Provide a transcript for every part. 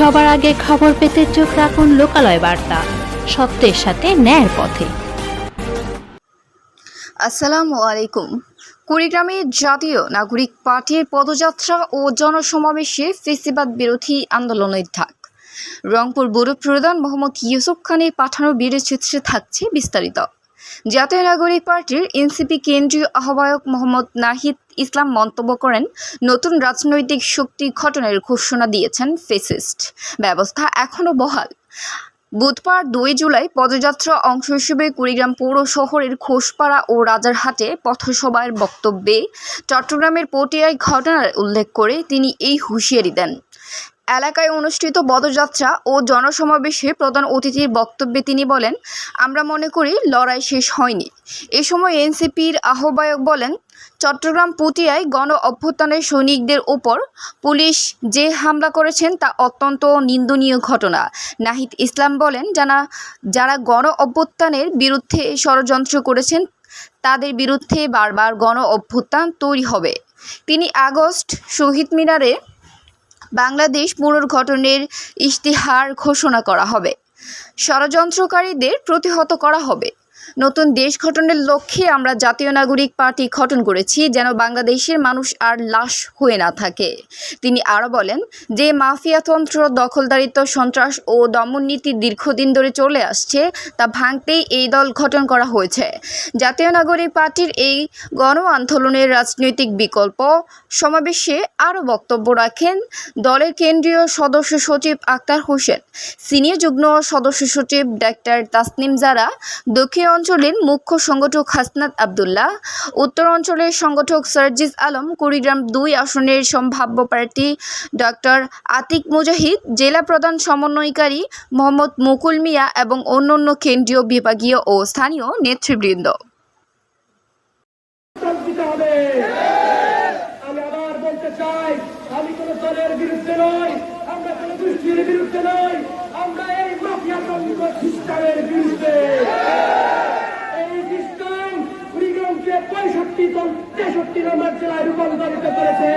সবার আগে খবর পেতে চোখ রাখুন লোকালয় বার্তা। সত্যের সাথে ন্যায়ের পথে। আসসালামু আলাইকুম। কুড়িগ্রামে জাতীয় নাগরিক পার্টির পদযাত্রা ও জনসমাবেশে ফেসিবাদ বিরোধী আন্দোলনের ডাক রংপুর ব্যুরো প্রধান মোহাম্মদ ইউসুফ খানের পাঠানো ভিডিও চিত্রে থাকছে বিস্তারিত। জাতীয় নাগরিক পার্টির এনসিপি কেন্দ্রীয় আহ্বায়ক মোহাম্মদ নাহিদ ইসলাম মন্তব্য করেন, নতুন রাজনৈতিক শক্তি ঘটনের ঘোষণা দিয়েছেন ফেসিস্ট। ব্যবস্থা এখনও বহাল। বুধবার দুই জুলাই পদযাত্রা অংশ হিসেবে কুড়িগ্রাম পৌর শহরের খোসপাড়া ও রাজারহাটে পথসভার বক্তব্যে চট্টগ্রামের পটিয়ায় ঘটনার উল্লেখ করে তিনি এই হুঁশিয়ারি দেন। এলাকায় অনুষ্ঠিত পদযাত্রা ও জনসমাবেশে প্রধান অতিথির বক্তব্যে তিনি বলেন, আমরা মনে করি লড়াই শেষ হয়নি। এ সময় এনসিপির আহ্বায়ক বলেন, চট্টগ্রাম পুতিয়ায় গণ অভ্যুত্থানের সৈনিকদের ওপর পুলিশ যে হামলা করেছেন তা অত্যন্ত নিন্দনীয় ঘটনা। নাহিদ ইসলাম বলেন জানা যারা গণ অভ্যুত্থানের বিরুদ্ধে ষড়যন্ত্র করেছেন, তাদের বিরুদ্ধে বারবার গণ অভ্যুত্থান তৈরি হবে। তিনি আগস্ট শহীদ মিনারে বাংলাদেশ পুনর্গঠনের ইশতেহার ঘোষণা করা হবে। ষড়যন্ত্রকারীদের প্রতিহত করা হবে। নতুন দেশ গঠনের লক্ষ্যে আমরা জাতীয় নাগরিক পার্টি গঠন করেছি, যেন বাংলাদেশের মানুষ আর লাশ হয়ে না থাকে। তিনি আরও বলেন, যে মাফিয়াতন্ত্র দখলদারিত্ব, সন্ত্রাস ও দমননীতি দীর্ঘদিন ধরে চলে আসছে, তা ভাঙতেই এই দল গঠন করা হয়েছে। জাতীয় নাগরিক পার্টির এই গণ আন্দোলনের রাজনৈতিক বিকল্প সমাবেশে আরও বক্তব্য রাখেন দলের কেন্দ্রীয় সদস্য সচিব আক্তার হোসেন। সিনিয়র যুগ্ম সদস্য সচিব ডাক্তার তাসনিম জারা, দক্ষিণ অঞ্চলের মুখ্য সংগঠক হাসনাত আবদুল্লাহ, উত্তর অঞ্চলের সংগঠক সার্জিস আলম, কুড়িগ্রাম দুই আসনের সম্ভাব্য প্রার্থী ডক্টর আতিক মুজাহিদ, জেলা প্রধান সমন্বয়কারী মোহাম্মদ মুকুল মিয়া এবং অন্যান্য কেন্দ্রীয় বিভাগীয় ও স্থানীয় নেতৃবৃন্দ। আমরা এই মাফিয়া বিরুদ্ধে। পঁয়ষট্টি তেষট্টি নম্বর জেলায় রূপান্তরিত করেছে।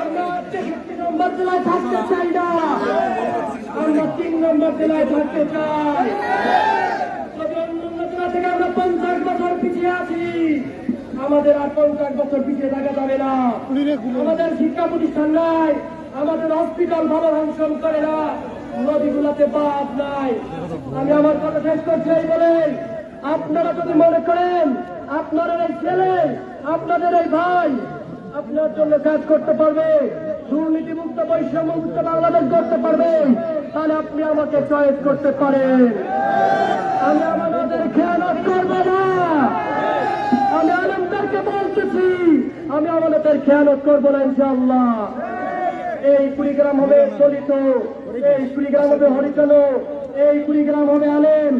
আমরা তেষট্টি নম্বর জেলায় থাকতে চাই না। আমরা তিন নম্বর জেলায় থাকতে চাই। তবে অন্যান্য জেলা থেকে আমরা পঞ্চাশ বছর পিছিয়ে আছি। আমাদের আর পঞ্চাশ বছর পিছিয়ে থাকা যাবে না। আমাদের শিক্ষা প্রতিষ্ঠান নাই, আমাদের হসপিটাল ভালো ফাংশন করে না। নদীগুলোতে বাদ নাই। আমি আমার কথা শেষ করছি বলেন আপনারা যদি মনে করেন আপনাদের এই ছেলে, আপনাদের এই ভাই, আপনার জন্য কাজ করতে পারবে দুর্নীতি মুক্ত বৈষম্য মুক্ত বাংলাদেশ করতে পারবে, তাহলে আপনি আমাকে চয়েস করতে পারেন। আমি আমাদের খেয়ানত করব না। আমি আলমদারকে বলতেছি, আমি আমাদের খেয়ালত করব না, ইনশাআল্লাহ। এই কুড়িগ্রাম হবে দলিত এই কুড়িগ্রাম হবে হরিজন এই কুড়িগ্রাম হবে আলেম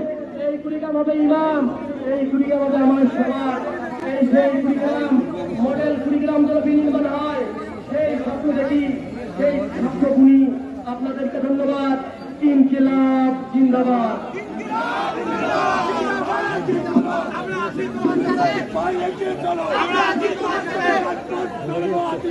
এই কুড়িগ্রাম হবে ইমাম, এই কুড়িগ্রাম হবে আমার সমাজ এই সেই কুড়িগ্রাম, মডেল কুড়িগ্রাম যেন বিনির্মাণ হয়, সেই স্বপ্ন দেখি সেই স্বপ্ন বুনি আপনাদেরকে ধন্যবাদ। ইনকিলাব জিন্দাবাদ। কুড়িগ্রামবাসী